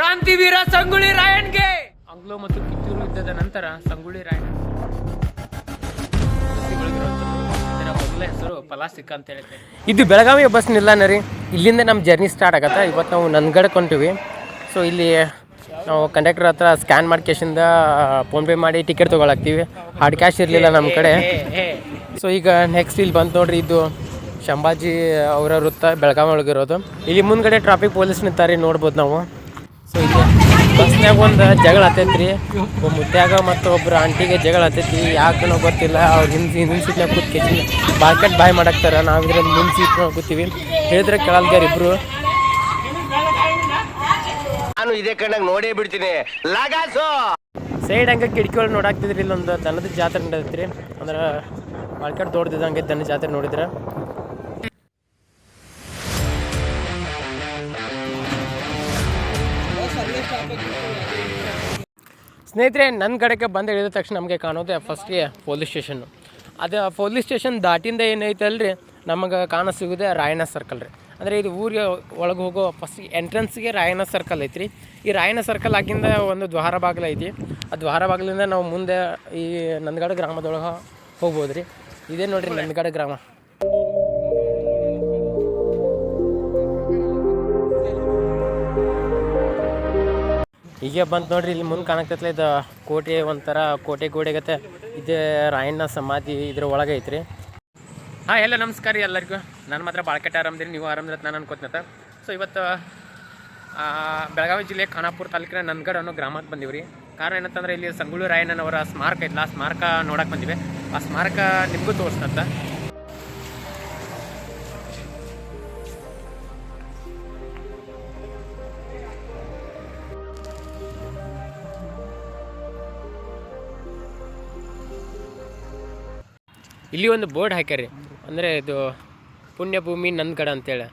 ಕ್ರಾಂತಿವೀರ Sangolli ರಾಯಣ್ಗೆ. Anglo ಮತ್ತು ಕಿತ್ತೂರು ಯುದ್ಧದ ನಂತರ ಸಂಗೊಳ್ಳಿ ರಾಯಣ್ಣ. ಮೊದಲ ಹೆಸರು ಪಲಾಸಿಕ ಅಂತ ಹೇಳುತ್ತೆ ಇದು ಬೆಳಗಾವಿ ಬಸ್ ನಿಲ್ದಾಣ ರೀ. ಇಲ್ಲಿಂದ ನಮ್ಮ ಜರ್ನಿ ಸ್ಟಾರ್ಟ್ ಆಗತ್ತೆ. ಇವತ್ತು ನಾವು ನನ್ಗಡಕ್ಕೆ ಕೊಂಟಿವಿ ಸೊ ಇಲ್ಲಿ ನಾವು ಕಂಡಕ್ಟರ್ ಹತ್ರ ಸ್ಕ್ಯಾನ್ ಮಾಡಿ ಕೇಶಿಂದ ಫೋನ್ಪೇ ಮಾಡಿ ಟಿಕೆಟ್ ತೊಗೊಳಕ್ತೀವಿ. ಹಾರ್ಡ್ ಕ್ಯಾಶ್ ಇರಲಿಲ್ಲ ನಮ್ಮ ಕಡೆ. ಸೊ ಈಗ ನೆಕ್ಸ್ಟ್ ಇಲ್ಲಿ ಬಂತು ನೋಡ್ರಿ ಇದು ಶಂಭಾಜಿ ಅವರ ವೃತ್ತ ಬೆಳಗಾವಿ ಒಳಗಿರೋದು ಇಲ್ಲಿ ಮುಂದ್ಗಡೆ ಟ್ರಾಫಿಕ್ ಪೊಲೀಸ್ ನಿಂತಾರೆ ನೋಡ್ಬೋದು ನಾವು. ಸೊ ಇಲ್ಲಿ ಬಸ್ನಾಗ ಒಂದು ಜಗಳ ಹತ್ತೈತ್ರಿ ಒಬ್ಬ ಮುತ್ಯಾಗ ಮತ್ತು ಒಬ್ಬರು ಆಂಟಿಗೆ ಜಗಳ ಹತ್ತೈತಿ ಯಾಕನೋ ಗೊತ್ತಿಲ್ಲ ಅವ್ರು ಹಿಂದೆ ಹಿಂದಿನ ಸೀಟ್ನಾಗ ಕೂತ್ ಮಾರ್ಕೆಟ್ ಬಾಯ್ ಮಾಡಾಕ್ತಾರೆ. ನಾವು ಇದ್ರಲ್ಲಿ ಮುಂದೆ ಸೀಟ್ ಕೂತೀವಿ. ಹೇಳಿದ್ರೆ ಕೇಳಲ್ಗಾರ ಇಬ್ರು. ನಾನು ಇದೇ ಕಣ್ಣಾಗ ನೋಡೇ ಬಿಡ್ತೀನಿ. ಲಗಾಸು! ಸೈಡ್ ಹಂಗೆ ಕಿಟಕಿಗಳು ನೋಡಾಕ್ತಿದ್ರಿ. ಇಲ್ಲೊಂದು ದನದ ಜಾತ್ರೆ ನಡೆದೈತ್ರಿ. ಅಂದ್ರೆ ಮಾರ್ಕೆಟ್ ದೊಡ್ಡದಿದ್ದಂಗೆ ದನ ಜಾತ್ರೆ ನೋಡಿದ್ರೆ. ಸ್ನೇಹಿತರೆ ನನ್ನ ಕಡೆಗೆ ಬಂದು ಇಳಿದ ತಕ್ಷಣ ನಮಗೆ ಕಾಣೋದೆ ಫಸ್ಟ್ಗೆ ಪೊಲೀಸ್ ಸ್ಟೇಷನ್ನು ಅದು ಪೊಲೀಸ್ ಸ್ಟೇಷನ್ ದಾಟಿಂದ ಏನೈತೆ ಅಲ್ರಿ, ನಮಗೆ ಕಾಣ ಸಿಗೋದೆ ರಾಯಣ್ಣ ಸರ್ಕಲ್ ರೀ. ಅಂದರೆ ಇದು ಊರಿಗೆ ಒಳಗೆ ಹೋಗೋ ಫಸ್ಟ್ ಎಂಟ್ರೆನ್ಸ್ಗೆ ರಾಯಣ್ಣ ಸರ್ಕಲ್ ಐತ್ರಿ. ಈ ರಾಯಣ್ಣ ಸರ್ಕಲ್ ಆಗಿಂದ ಒಂದು ದ್ವಾರ ಬಾಗಿಲು ಐತಿ. ಆ ದ್ವಾರ ಬಾಗಿಲಿಂದ ನಾವು ಮುಂದೆ ಈ ನಂದಗಡ ಗ್ರಾಮದೊಳಗೆ ಹೋಗ್ಬೋದು ರೀ ಇದೇ ನೋಡಿರಿ ನಂದಗಡ ಗ್ರಾಮ. ಹೀಗೆ ಬಂತು ನೋಡ್ರಿ, ಇಲ್ಲಿ ಮುಂದೆ ಕಾಣಕತ್ತಲ್ಲ ಇದು ಕೋಟೆ ಒಂಥರ ಕೋಟೆ ಗೋಡೆಗತ್ತೆ. ಇದು ರಾಯಣ್ಣ ಸಮಾಧಿ ಇದ್ರ ಒಳಗೆ ಐತ್ರಿ. ಹಾಂ, ಎಲ್ಲ ನಮಸ್ಕಾರ ರೀ ಎಲ್ಲರಿಗೂ. ನಾನು ಮಾತ್ರ ಬಾಳ್ಕಟ್ಟೆ ಆರಾಮದಿರಿ, ನೀವು ಆರಾಮದಿರತ್ತೆ ನಾನು ಅನ್ಕೋತ್ನತ್ತ ಸೊ ಇವತ್ತು ಬೆಳಗಾವಿ ಜಿಲ್ಲೆ ಖಾನಾಪುರ ತಾಲೂಕಿನ ನನ್ಗಡ್ ಅನ್ನೋ ಗ್ರಾಮಕ್ಕೆ ಬಂದೀವಿ ರೀ ಕಾರಣ ಏನಂತಂದ್ರೆ ಇಲ್ಲಿ ಸಂಗೊಳ್ಳಿ ರಾಯಣ್ಣನವರ ಸ್ಮಾರಕ ಐತಲ್ಲ ಆ ಸ್ಮಾರಕ ನೋಡಕ್ಕೆ ಬಂದಿವಿ. ಆ ಸ್ಮಾರಕ ನಿಮಗೂ ತೋರಿಸ್ತಂತ ಇಲ್ಲಿ ಒಂದು ಬೋರ್ಡ್ ಹಾಕ್ಯಾರಿ ಅಂದರೆ ಇದು ಪುಣ್ಯಭೂಮಿ ನಂದಗಡ ಅಂತೇಳಿ.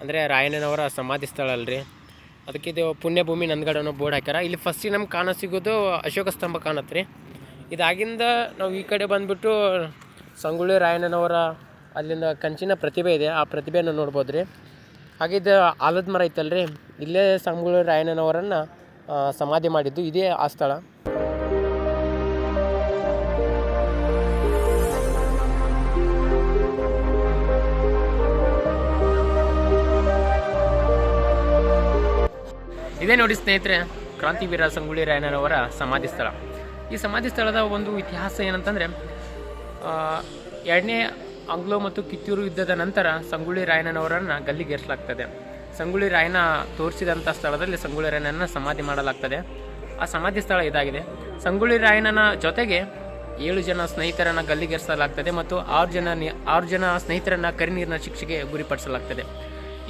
ಅಂದರೆ ರಾಯಣ್ಣನವರ ಸಮಾಧಿ ಸ್ಥಳ ಅಲ್ರಿ. ಅದಕ್ಕೆ ಇದು ಪುಣ್ಯಭೂಮಿ ನಂದಗಡ ಅನ್ನೋ ಬೋರ್ಡ್ ಹಾಕ್ಯಾರ. ಇಲ್ಲಿ ಫಸ್ಟಿಗೆ ನಮ್ಗೆ ಕಾಣ ಸಿಗೋದು ಅಶೋಕ ಸ್ತಂಭ ಕಾಣತ್ತೆ ರೀ ಇದಾಗಿಂದ ನಾವು ಈ ಕಡೆ ಬಂದುಬಿಟ್ಟು ಸಂಗೊಳ್ಳಿ ರಾಯಣ್ಣನವರ ಅಲ್ಲಿಂದ ಕಂಚಿನ ಪ್ರತಿಭೆ ಇದೆ. ಆ ಪ್ರತಿಭೆಯನ್ನು ನೋಡ್ಬೋದು ರೀ ಹಾಗೆ ಇದು ಆಲದ ಮರ ಐತಲ್ರಿ. ಇಲ್ಲೇ ಸಂಗೊಳ್ಳಿ ರಾಯಣ್ಣನವರನ್ನು ಸಮಾಧಿ ಮಾಡಿದ್ದು. ಇದೇ ಆ ಸ್ಥಳ. ಇದೇ ನೋಡಿ ಸ್ನೇಹಿತರೆ, ಕ್ರಾಂತಿವೀರ ಸಂಗೊಳ್ಳಿ ರಾಯಣ್ಣನವರ ಸಮಾಧಿ ಸ್ಥಳ. ಈ ಸಮಾಧಿ ಸ್ಥಳದ ಒಂದು ಇತಿಹಾಸ ಏನಂತಂದರೆ ಎರಡನೇ ಆಂಗ್ಲೋ ಮತ್ತು ಕಿತ್ತೂರು ಯುದ್ಧದ ನಂತರ ಸಂಗೊಳ್ಳಿ ರಾಯಣ್ಣನವರನ್ನು ಗಲ್ಲಿಗೇರಿಸಲಾಗ್ತದೆ. ಸಂಗೊಳ್ಳಿ ರಾಯಣ್ಣ ತೋರಿಸಿದಂಥ ಸ್ಥಳದಲ್ಲಿ ಸಂಗೊಳ್ಳಿ ರಾಯಣ್ಣನ ಸಮಾಧಿ ಮಾಡಲಾಗ್ತದೆ. ಆ ಸಮಾಧಿ ಸ್ಥಳ ಇದಾಗಿದೆ. ಸಂಗೊಳ್ಳಿ ರಾಯಣ್ಣನ ಜೊತೆಗೆ ಏಳು ಜನ ಸ್ನೇಹಿತರನ್ನು ಗಲ್ಲಿಗೇರಿಸಲಾಗ್ತದೆ ಮತ್ತು ಆರು ಜನ ಆರು ಜನ ಸ್ನೇಹಿತರನ್ನು ಕರಿನೀರಿನ ಶಿಕ್ಷೆಗೆ ಗುರಿಪಡಿಸಲಾಗ್ತದೆ.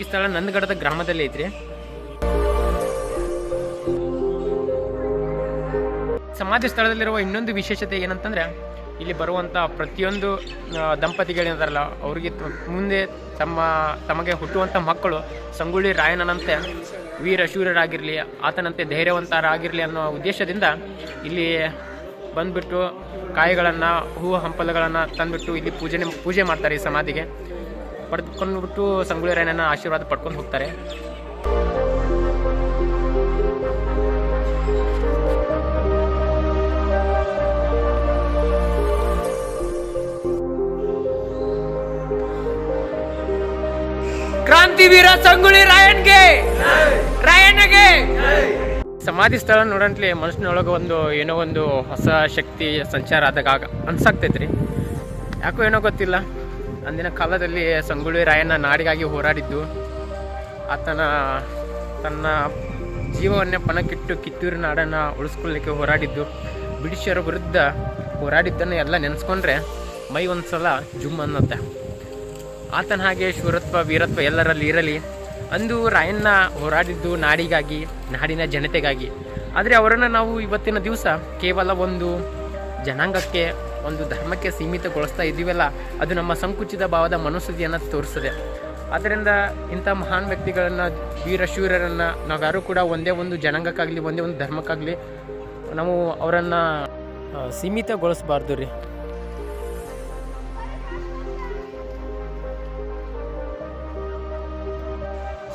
ಈ ಸ್ಥಳ ನಂದಗಡದ ಗ್ರಾಮದಲ್ಲಿ ಐತ್ರಿ. ಸಮಾಧಿ ಸ್ಥಳದಲ್ಲಿರುವ ಇನ್ನೊಂದು ವಿಶೇಷತೆ ಏನಂತಂದ್ರೆ, ಇಲ್ಲಿ ಬರುವಂಥ ಪ್ರತಿಯೊಂದು ದಂಪತಿಗಳೇನಿದಾರಲ್ಲ ಅವರಿಗೆ ಮುಂದೆ ತಮ್ಮ, ತಮಗೆ ಹುಟ್ಟುವಂಥ ಮಕ್ಕಳು ಸಂಗೊಳ್ಳಿ ರಾಯಣ್ಣನಂತೆ ವೀರ ಶೂರರಾಗಿರಲಿ, ಆತನಂತೆ ಧೈರ್ಯವಂತರಾಗಿರಲಿ ಅನ್ನೋ ಉದ್ದೇಶದಿಂದ ಇಲ್ಲಿ ಬಂದ್ಬಿಟ್ಟು ಕಾಯಿಗಳನ್ನು ಹೂ ಹಂಪಲುಗಳನ್ನು ತಂದುಬಿಟ್ಟು ಇಲ್ಲಿ ಪೂಜೆ ಪೂಜೆ ಮಾಡ್ತಾರೆ ಈ ಸಮಾಧಿಗೆ. ಪಡೆದುಕೊಂಡ್ಬಿಟ್ಟು ಸಂಗೊಳ್ಳಿ ರಾಯಣ್ಣನ ಆಶೀರ್ವಾದ ಪಡ್ಕೊಂಡು ಹೋಗ್ತಾರೆ. ಕ್ರಾಂತಿವೀರ ಸಂಗೊಳ್ಳಿ ರಾಯಣ್ಗೆ? ರಾಯಣ್ಣಗೆ? ಸಮಾಧಿ ಸ್ಥಳ ನೋಡಂಟ್ಲಿ ಮನುಷ್ಯನೊಳಗೆ ಒಂದು ಏನೋ ಒಂದು ಹೊಸ ಶಕ್ತಿ ಸಂಚಾರ ಆದಾಗ ಆಗ ಅನ್ಸಾಕ್ತೈತ್ರಿ ಯಾಕೋ ಏನೋ ಗೊತ್ತಿಲ್ಲ. ಅಂದಿನ ಕಾಲದಲ್ಲಿ ಸಂಗೊಳ್ಳಿ ರಾಯಣ್ಣ ನಾಡಿಗಾಗಿ ಹೋರಾಡಿದ್ದು. ಆತನ ತನ್ನ ಜೀವವನ್ನೇ ಪಣಕ್ಕಿಟ್ಟು ಕಿತ್ತೂರು ನಾಡನ್ನು ಉಳಿಸ್ಕೊಳ್ಳಿಕ್ಕೆ ಹೋರಾಡಿದ್ದು. ಬ್ರಿಟಿಷರ ವಿರುದ್ಧ ಹೋರಾಡಿದ್ದನ್ನು ಎಲ್ಲ ನೆನೆಸ್ಕೊಂಡ್ರೆ ಮೈ ಒಂದು ಸಲ ಜುಮ್ ಅನ್ನತ್ತೆ. ಆತನ ಹಾಗೆ ಶೂರತ್ವ, ವೀರತ್ವ ಎಲ್ಲರಲ್ಲಿ ಇರಲಿ. ಅಂದು ರಾಯಣ್ಣ ಹೋರಾಡಿದ್ದು ನಾಡಿಗಾಗಿ, ನಾಡಿನ ಜನತೆಗಾಗಿ. ಆದರೆ ಅವರನ್ನು ನಾವು ಇವತ್ತಿನ ದಿವಸ ಕೇವಲ ಒಂದು ಜನಾಂಗಕ್ಕೆ, ಒಂದು ಧರ್ಮಕ್ಕೆ ಸೀಮಿತಗೊಳಿಸ್ತಾ ಇದ್ದೀವಲ್ಲ, ಅದು ನಮ್ಮ ಸಂಕುಚಿತ ಭಾವದ ಮನಸ್ಥಿತಿಯನ್ನು ತೋರಿಸ್ತದೆ ಆದ್ದರಿಂದ ಇಂಥ ಮಹಾನ್ ವ್ಯಕ್ತಿಗಳನ್ನು, ವೀರ ಶೂರರನ್ನು ನಾವ್ಯಾರೂ ಕೂಡ ಒಂದೇ ಒಂದು ಜನಾಂಗಕ್ಕಾಗಲಿ, ಒಂದೇ ಒಂದು ಧರ್ಮಕ್ಕಾಗಲಿ, ನಾವು ಅವರನ್ನು ಸೀಮಿತಗೊಳಿಸ್ಬಾರ್ದು ರೀ.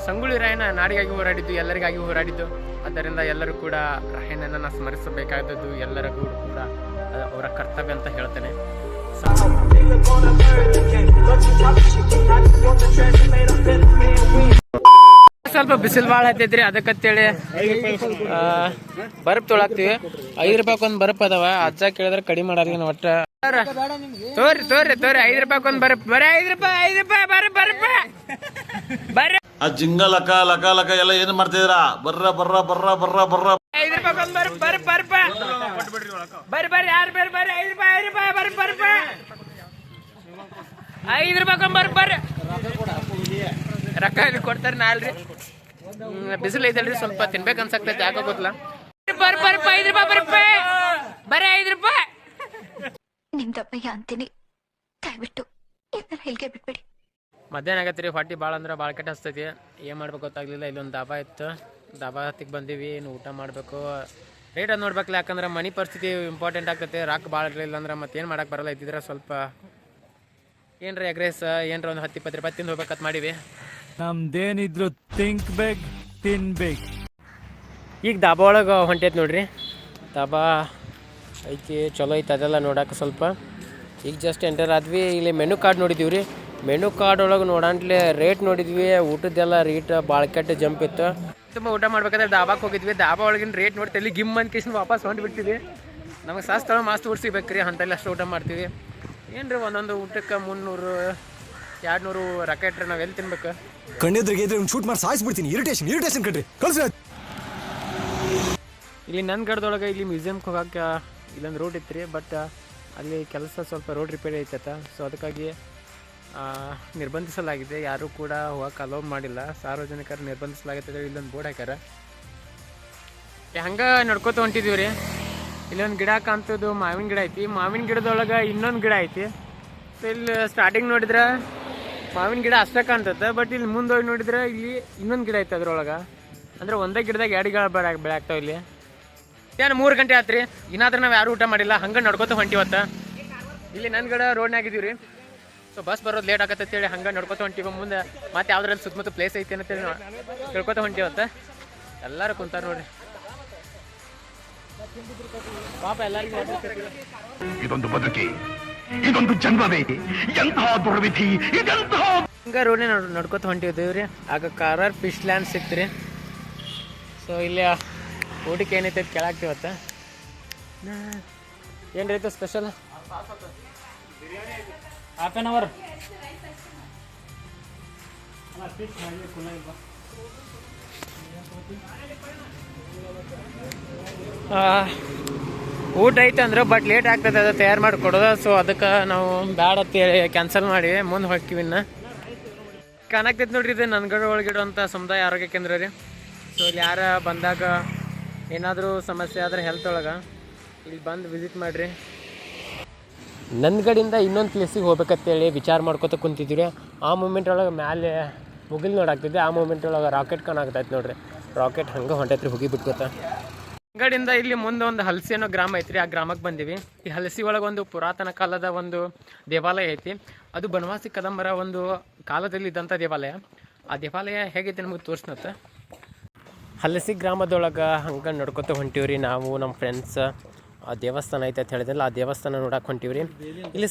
ಸಂಗೊಳ್ಳಿ ರಾಯಣ್ಣ ನಾಡಿಗಾಗಿ ಹೋರಾಡಿದ್ದು, ಎಲ್ಲರಿಗಾಗಿ ಹೋರಾಡಿದ್ದು. ಅದರಿಂದ ಎಲ್ಲರೂ ಕೂಡ ರಾಯಣ್ಣನ ಸ್ಮರಿಸಬೇಕಾದದ್ದು ಎಲ್ಲರಿಗೂ ಕೂಡ ಅವರ ಕರ್ತವ್ಯ ಅಂತ ಹೇಳ್ತೇನೆ. ಸ್ವಲ್ಪ ಬಿಸಿಲು ಭಾಳ ಹತ್ತೈತ್ರಿ ಅದಕ್ಕಂತೇಳಿ ಬರ್ಪ್ ತೊಳಾಕ್ತಿವಿ. ಐದು ರೂಪಾಯಿ ಒಂದು ಬರ್ಪ್ ಅದಾವ, ಅಜ್ಜ ಕೇಳಿದ್ರೆ ಕಡಿಮೆ ಮಾಡಲ್ಲ ಒಟ್ಟ. ತೋರಿ ತೋರಿ ತೋರಿ, ಐದು ರೂಪಾಯಿ ಒಂದು ಬರ್ಪ್. ಬರೀ ಐದು ರೂಪಾಯಿ ಐದು ರೂಪಾಯಿ, ಬರ್ಪ ಬರ್ರಿ ಆ ಜಿಂಗ ಲಕ ಲಕ ಲಕ ಎಲ್ಲ ಏನ್ ಮಾಡ್ತಿದ್ರ? ಬರ್ರ ಬರ್ರ ಬರ್ರ ಬರ್ರ ಬರ್ರ. ಐದು ರೂಪಾಯಿ ಬರ್ ಬರ್ರಿ ಬರ್ರಿ ಬರ್ಪ ಬರ್ರಿ. ಬರ್ರಿ ಯಾರು ಬರ್ರಿ ಬರ್ರಿ? ಐದು ರೂಪಾಯಿ ಐದು ರೂಪಾಯಿ ಬರ್ರಿ ಬರ್ಪ ಐದು ರೂಪಾಯಿ ಒಂದು ಬರ್ರಿ ಬರ್ರಿ. ರೊಕ್ಕ ಇಲ್ಲಿ ಕೊಡ್ತಾರೆ ನಾಲ್ರಿ ಬಿಸಿಲು ಐತಲ್ರಿ ಸ್ವಲ್ಪ ತಿನ್ಬೇಕು ಅನ್ಸಕ್ತ ಜಾಗ ಗೊತ್ತಿಲ್ಲ. ಬರ್ರಿ ಬರ್ ಐದು ರೂಪಾಯಿ ಬರ್ಪ ಬರೀ ಐದು ರೂಪಾಯಿ. ನಿಮ್ದಪ್ಪಯ್ಯ ಅಂತೀನಿ. ದಯವಿಟ್ಟು ಇದನ್ನ ಬಿಟ್ಬಿಡಿ. ಮಧ್ಯಾಹ್ನ ಆಗತ್ತೆ ರೀ ಹೊಟ್ಟೆ ಭಾಳ ಅಂದ್ರೆ ಭಾಳ ಕೆಟ್ಟ ಹಸ್ತೈತಿ. ಏನು ಮಾಡ್ಬೇಕು ಗೊತ್ತಾಗ್ಲಿಲ್ಲ ಇಲ್ಲೊಂದು ದಾಬಾ ಇತ್ತು. ದಾಬಾ ಹತ್ತಿಗೆ ಬಂದೀವಿ ಏನು ಊಟ ಮಾಡಬೇಕು. ರೇಟ್ ಅದು ನೋಡ್ಬೇಕಲ್ಲ ಯಾಕಂದ್ರೆ ಮನಿ ಪರಿಸ್ಥಿತಿ ಇಂಪಾರ್ಟೆಂಟ್ ಆಗ್ತೈತೆ ರಾಕ್ ಭಾಳ ಇರಲಿಲ್ಲ ಅಂದ್ರೆ ಮತ್ತೆ ಏನು ಮಾಡಕ್ಕೆ ಬರಲ್ಲ ಇದ್ದಿದ್ರೆ ಸ್ವಲ್ಪ ಏನ್ರ ಎಗ್ ರೈಸ್ ಏನರ ಒಂದು ಹತ್ತು ಇಪ್ಪತ್ತು ರೂಪಾಯಿ ತಿಂದು ಹೋಗ್ಬೇಕಂತ ಮಾಡೀವಿ. ನಮ್ದೇನಿದ್ರು ತಿಂಕ್ ಬೇಕು ತಿನ್ಬೇಕು ಈಗ ದಾಬಾ ಒಳಗೆ ಹೊಂಟೈತೆ ನೋಡ್ರಿ. ದಾಬಾ ಐತಿ ಚಲೋ ಐತೆ ಅದೆಲ್ಲ ನೋಡೋಕೆ ಸ್ವಲ್ಪ. ಈಗ ಜಸ್ಟ್ ಎಂಟರ್ ಆದ್ವಿ ಇಲ್ಲಿ ಮೆನು ಕಾರ್ಡ್ ನೋಡಿದ್ದೀವಿ ರೀ ಮೆನು ಕಾರ್ಡ್ ಒಳಗೆ ನೋಡಂಟ್ಲೆ ರೇಟ್ ನೋಡಿದ್ವಿ ಊಟದ್ದೆಲ್ಲ ರೇಟ್ ಭಾಳ ಕೆಟ್ಟ ಜಂಪ್ ಇತ್ತು. ತುಂಬ ಊಟ ಮಾಡ್ಬೇಕಾದ್ರೆ ದಾಬಾಕ್ಕೆ ಹೋಗಿದ್ವಿ ದಾಬಾ ಒಳಗಿನ ರೇಟ್ ನೋಡಿ ಅಲ್ಲಿ ಗಿಮ್ ಅಂತ ಕಿಶನ್ ವಾಪಸ್ ಹೊಂಟು ಬಿಡ್ತೀವಿ ನಮಗೆ ಸಸ್ತಳ ಮಾಸ್ತ ಊಟ ಅಂತಲ್ಲಿ ರೀ ಅಂತೆಲ್ಲ ಅಷ್ಟು ಊಟ ಮಾಡ್ತೀವಿ. ಏನು ರೀ ಒಂದೊಂದು ಊಟಕ್ಕೆ ಮುನ್ನೂರು ಎರಡು ನೂರು ರೊಕ್ಕ ಇಟ್ರೆ ನಾವು ಎಲ್ಲಿ ತಿನ್ಬೇಕು? ಕಣ್ಣೆದ್ರಿಗೆ ಇದ್ರೆ ಒಂದು ಶೂಟ್ ಮಾಡಿ ಸಾಯಿಸ್ಬಿಡ್ತೀನಿ. ಇರಿಟೇಷನ್ ಇರಿಟೇಷನ್ ಕಣ್ರಿ. ಕಳ್ಸಿ ಇಲ್ಲಿ ನನ್ನ ಗಡ್ದೊಳಗೆ ಇಲ್ಲಿ ಮ್ಯೂಸಿಯಮ್ಗೆ ಹೋಗಕ್ಕೆ ಇಲ್ಲೊಂದು ರೋಡ್ ಇತ್ತು ರೀ ಬಟ್ ಅಲ್ಲಿ ಕೆಲಸ ಸ್ವಲ್ಪ ರೋಡ್ ರಿಪೇರಿ ಐತತ ಸೊ ಅದಕ್ಕಾಗಿ ನಿರ್ಬಂಧಿಸಲಾಗಿದೆ. ಯಾರೂ ಕೂಡ ಹೋಗಕ್ಕೆ ಅಲೋ ಮಾಡಿಲ್ಲ. ಸಾರ್ವಜನಿಕರು ನಿರ್ಬಂಧಿಸಲಾಗಿದೆ ಇಲ್ಲೊಂದು ಬೋರ್ಡ್ ಹಾಕ್ಯಾರ. ಹಂಗೆ ನಡ್ಕೋತ ಹೊಂಟಿದೀವಿ ರೀ. ಇಲ್ಲೊಂದು ಗಿಡ ಕಾಣ್ತದ್ದು ಮಾವಿನ ಗಿಡ ಐತಿ. ಮಾವಿನ ಗಿಡದೊಳಗೆ ಇನ್ನೊಂದು ಗಿಡ ಐತಿ. ಇಲ್ಲಿ ಸ್ಟಾರ್ಟಿಂಗ್ ನೋಡಿದ್ರೆ ಮಾವಿನ ಗಿಡ ಅಷ್ಟೇ ಕಾಣ್ತದೆ. ಬಟ್ ಇಲ್ಲಿ ಮುಂದೆ ಹೋಗಿ ನೋಡಿದ್ರೆ ಇಲ್ಲಿ ಇನ್ನೊಂದು ಗಿಡ ಐತೆ ಅದ್ರೊಳಗೆ. ಅಂದ್ರೆ ಒಂದೇ ಗಿಡದಾಗ ಎರಡು ಗಿಡ ಬೆಳೆ ಇಲ್ಲಿ. ಏನು ಮೂರು ಗಂಟೆ ಆತ್ರಿ? ಇನ್ನಾದ್ರೂ ನಾವು ಯಾರು ಊಟ ಮಾಡಿಲ್ಲ. ಹಂಗೆ ನಡ್ಕೋತ ಹೊಂಟಿವತ್ತ ಇಲ್ಲಿ ನನ್ನ ಗಿಡ ರೋಡ್ನಾಗಿದ್ದೀವಿ ರೀ. ಸೊ ಬಸ್ ಬರೋದು ಲೇಟ್ ಆಗತ್ತೆ ಅಂತೇಳಿ ಹಂಗೆ ನೋಡ್ಕೊತ ಹೊಂಟಿವ. ಮುಂದೆ ಮತ್ತೆ ಯಾವ್ದ್ರಲ್ಲಿ ಸುತ್ತಮುತ್ತ ಪ್ಲೇಸ್ ಐತಿ ಅಂತೇಳಿ ತಿಳ್ಕೊತ ಹೊಂಟಿವತ್ತ. ಎಲ್ಲರೂ ಕುಂತಾರ ನೋಡ್ರಿ. ಪಾಪ ಎಲ್ಲರಿಗೂ ಇದೊಂದು ಬದುಕಿ ಇದೊಂದು ಜನ್ಮವೇ ಎಂತಹ ದುರ್ವಿಧಿ ಇದೆಂತಹ ಹಂಗೆ ರೋಡ್ ನೋಡ್ ನಡ್ಕೋತ ಆಗ ಕಾರರ್ ಫಿಶ್ ಲ್ಯಾಂಡ್ ಸಿಕ್ತ್ರಿ. ಸೊ ಇಲ್ಲಿ ಊಟಕ್ಕೆ ಏನೈತೆ ಕೇಳಾಕ್ತಿವತ್ತ ಏನು ರೈತ ಸ್ಪೆಷಲ್ ಹಾಫ್ ಆನ್ ಅವರ್ ಊಟ ಐತೆ ಅಂದ್ರೆ ಬಟ್ ಲೇಟ್ ಆಗ್ತದೆ, ಅದು ತಯಾರು ಮಾಡಿ ಕೊಡೋದು. ಸೊ ಅದಕ್ಕೆ ನಾವು ಬ್ಯಾಡ ಕ್ಯಾನ್ಸಲ್ ಮಾಡಿ, ಮುಂದೆ ಹೋಗ್ತೀವಿ ಇನ್ನು. ಕಾಣಾಕ್ತೈತೆ ನೋಡ್ರಿ, ಇದು ನನ್ಗಡ ಒಳಗಿಡುವಂಥ ಸಮುದಾಯ ಆರೋಗ್ಯ ಕೇಂದ್ರ ರೀ. ಸೊ ಇಲ್ಲಿ ಯಾರ ಬಂದಾಗ ಏನಾದರೂ ಸಮಸ್ಯೆ ಆದ್ರೆ ಹೆಲ್ತ್ ಒಳಗೆ, ಇಲ್ಲಿ ಬಂದು ವಿಸಿಟ್ ಮಾಡಿರಿ. ನಂದ್ಗಡಿಂದ ಇನ್ನೊಂದು ಪ್ಲೇಸಿಗೆ ಹೋಗ್ಬೇಕಂತೇಳಿ ವಿಚಾರ ಮಾಡ್ಕೊತ ಕುಂತಿದ್ವಿ ರೀ ಆ ಮೂಮೆಂಟ್ ಒಳಗೆ ಮ್ಯಾಲೆ ಮುಗಿಲ್ ನೋಡಾಕ್ತಿದ್ದೆ ಆ ಮೂಮೆಂಟ್ ಒಳಗೆ ರಾಕೆಟ್ ಕಾಣಾಗ್ತೈತೆ ನೋಡ್ರಿ. ರಾಕೆಟ್ ಹಂಗೆ ಹೊಂಟೈತ್ರಿ, ಹೋಗಿ ಬಿಟ್ಕೋತ. ಅಂಗಡಿಯಿಂದ ಇಲ್ಲಿ ಮುಂದೆ ಒಂದು ಹಲಸಿ ಅನ್ನೋ ಗ್ರಾಮ ಐತ್ರಿ, ಆ ಗ್ರಾಮಕ್ಕೆ ಬಂದೀವಿ. ಈ ಹಲಸಿ ಒಳಗೆ ಒಂದು ಪುರಾತನ ಕಾಲದ ಒಂದು ದೇವಾಲಯ ಐತಿ. ಅದು ಬನವಾಸಿ ಕದಂಬರ ಒಂದು ಕಾಲದಲ್ಲಿ ಇದ್ದಂಥ ದೇವಾಲಯ. ಆ ದೇವಾಲಯ ಹೇಗೈತೆ ನಮಗೆ ತೋರಿಸ್ನತ್ತ? ಹಲಸಿ ಗ್ರಾಮದೊಳಗೆ ಹಂಗೆ ನಡ್ಕೊತ ಹೊಂಟೀವ್ರಿ ನಾವು ನಮ್ಮ ಫ್ರೆಂಡ್ಸ್ ಆ ದೇವಸ್ಥಾನ ಐತೆ ಅಂತ ಹೇಳಿದ್ರಲ್ಲ ಆ ದೇವಸ್ಥಾನ ನೋಡಕ್ಕೆ ಹೊಂಟಿವ್ರಿ. ಇಲ್ಲಿ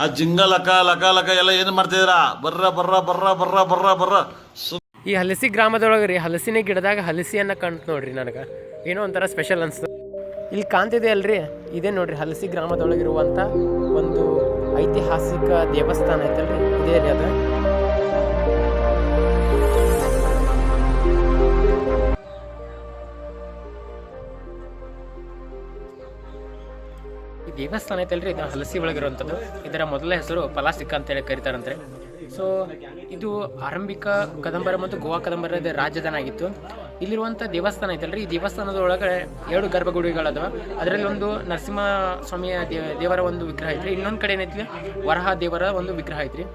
ಆ ಜಿಂಗ ಲಕ ಲಕ ಲಕ ಎಲ್ಲ ಏನ್ ಮಾಡ್ತಿದ್ರ ಬರ್ರ ಬರ್ರ ಬರ್ರ ಬರ್ರ ಬರ್ರ ಬರ್ರ. ಸು- ಈ ಹಲಸಿ ಗ್ರಾಮದೊಳಗೆ ರೀ ಹಲಸಿನ ಗಿಡದಾಗ ಹಲಸಿಯನ್ನ ಕಾಣ್ತು ನೋಡ್ರಿ ನನಗೆ. ಏನೋ ಒಂಥರ ಸ್ಪೆಷಲ್ ಅನ್ಸ್ತದೆ ಇಲ್ಲಿ ಕಾಣ್ತಿದೆ ಅಲ್ರಿ ಇದೇ ನೋಡ್ರಿ ಹಲಸಿ ಗ್ರಾಮದೊಳಗಿರುವಂಥ ಒಂದು ಐತಿಹಾಸಿಕ ದೇವಸ್ಥಾನ ಐತಲ್ರಿ ಇದೇ ರೀ ಅದು. ದೇವಸ್ಥಾನ ಐತಲ್ರಿ ಇದು ಹಲಸಿ ಒಳಗಿರುವಂಥದ್ದು. ಇದರ ಮೊದಲ ಹೆಸರು ಪಲಾಸಿಕ ಅಂತೇಳಿ ಕರೀತಾರಂತೆ. ಸೊ ಇದು ಆರಂಭಿಕ ಕದಂಬರ ಮತ್ತು ಗೋವಾ ಕದಂಬರದ ರಾಜಧಾನ ಆಗಿತ್ತು ಇಲ್ಲಿರುವಂಥ ದೇವಸ್ಥಾನ ಐತಲ್ರಿ? ಈ ದೇವಸ್ಥಾನದ ಒಳಗಡೆ ಎರಡು ಗರ್ಭಗುಡಿಗಳದಾವ. ಅದರಲ್ಲಿ ಒಂದು ನರಸಿಂಹ ಸ್ವಾಮಿಯ ದೇವರ ಒಂದು ವಿಗ್ರಹ ಐತ್ರಿ. ಇನ್ನೊಂದು ಕಡೆ ಏನೈತಿ ವರಹ ದೇವರ ಒಂದು ವಿಗ್ರಹ ಐತ್ರಿ.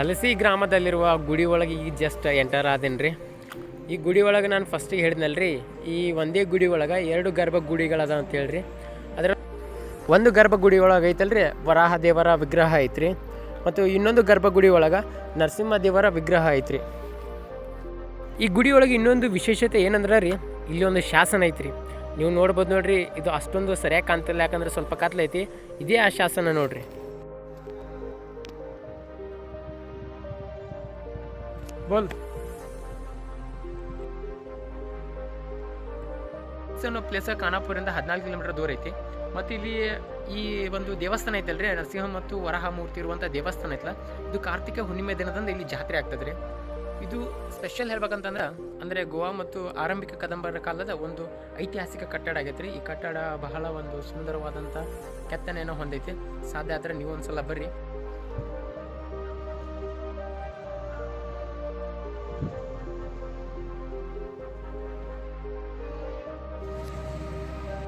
ಹಲಸಿ ಗ್ರಾಮದಲ್ಲಿರುವ ಗುಡಿ ಒಳಗೆ ಈಗ ಜಸ್ಟ್ ಎಂಟರ್ ಆದೇನ್ರಿ. ಈ ಗುಡಿ ಒಳಗೆ ನಾನು ಫಸ್ಟಿಗೆ ಹೇಳಿದ್ನಲ್ರಿ, ಈ ಒಂದೇ ಗುಡಿ ಒಳಗೆ ಎರಡು ಗರ್ಭ ಗುಡಿಗಳದ ಅಂತ ಹೇಳ್ರಿ. ಅದರ ಒಂದು ಗರ್ಭಗುಡಿ ಒಳಗೆ ಐತಲ್ರಿ, ವರಾಹ ದೇವರ ವಿಗ್ರಹ ಐತ್ರಿ. ಮತ್ತು ಇನ್ನೊಂದು ಗರ್ಭಗುಡಿ ಒಳಗೆ ನರಸಿಂಹ ದೇವರ ವಿಗ್ರಹ ಐತ್ರಿ. ಈ ಗುಡಿ ಒಳಗೆ ಇನ್ನೊಂದು ವಿಶೇಷತೆ ಏನಂದ್ರೆ ರೀ, ಇಲ್ಲಿ ಒಂದು ಶಾಸನ ಐತ್ರಿ. ನೀವು ನೋಡ್ಬೋದು ನೋಡ್ರಿ, ಇದು ಅಷ್ಟೊಂದು ಸರಿಯಾಗಿ ಕಾಣ್ತಿಲ್ಲ, ಯಾಕಂದ್ರೆ ಸ್ವಲ್ಪ ಕತ್ಲೈತಿ ಇದೇ ಆ ಶಾಸನ ನೋಡ್ರಿ. ಬೋಲ್. ಅನ್ನೋ ಪ್ಲೇಸ್ ಖಾನಾಪುರದಿಂದ ಹದಿನಾಲ್ಕು ಕಿಲೋಮೀಟರ್ ದೂರ ಐತಿ. ಮತ್ತು ಇಲ್ಲಿ ಈ ಒಂದು ದೇವಸ್ಥಾನ ಐತಲ್ರಿ, ನರಸಿಂಹ ಮತ್ತು ವರಹ ಮೂರ್ತಿ ಇರುವಂಥ ದೇವಸ್ಥಾನ ಐತಲ್ಲ, ಇದು ಕಾರ್ತಿಕ ಹುಣ್ಣಿಮೆ ದಿನದಂದು ಇಲ್ಲಿ ಜಾತ್ರೆ ಆಗ್ತದೆ ರೀ ಇದು ಸ್ಪೆಷಲ್ ಹೇಳ್ಬೇಕಂತಂದ್ರೆ, ಅಂದರೆ ಗೋವಾ ಮತ್ತು ಆರಂಭಿಕ ಕದಂಬರ ಕಾಲದ ಒಂದು ಐತಿಹಾಸಿಕ ಕಟ್ಟಡ ಆಗೈತೆ ರೀ ಈ ಕಟ್ಟಡ ಬಹಳ ಒಂದು ಸುಂದರವಾದಂಥ ಕೆತ್ತನೆಯನ್ನು ಹೊಂದೈತಿ. ಸಾಧ್ಯ ಆದರೆ ನೀವು ಒಂದ್ಸಲ ಬರ್ರಿ.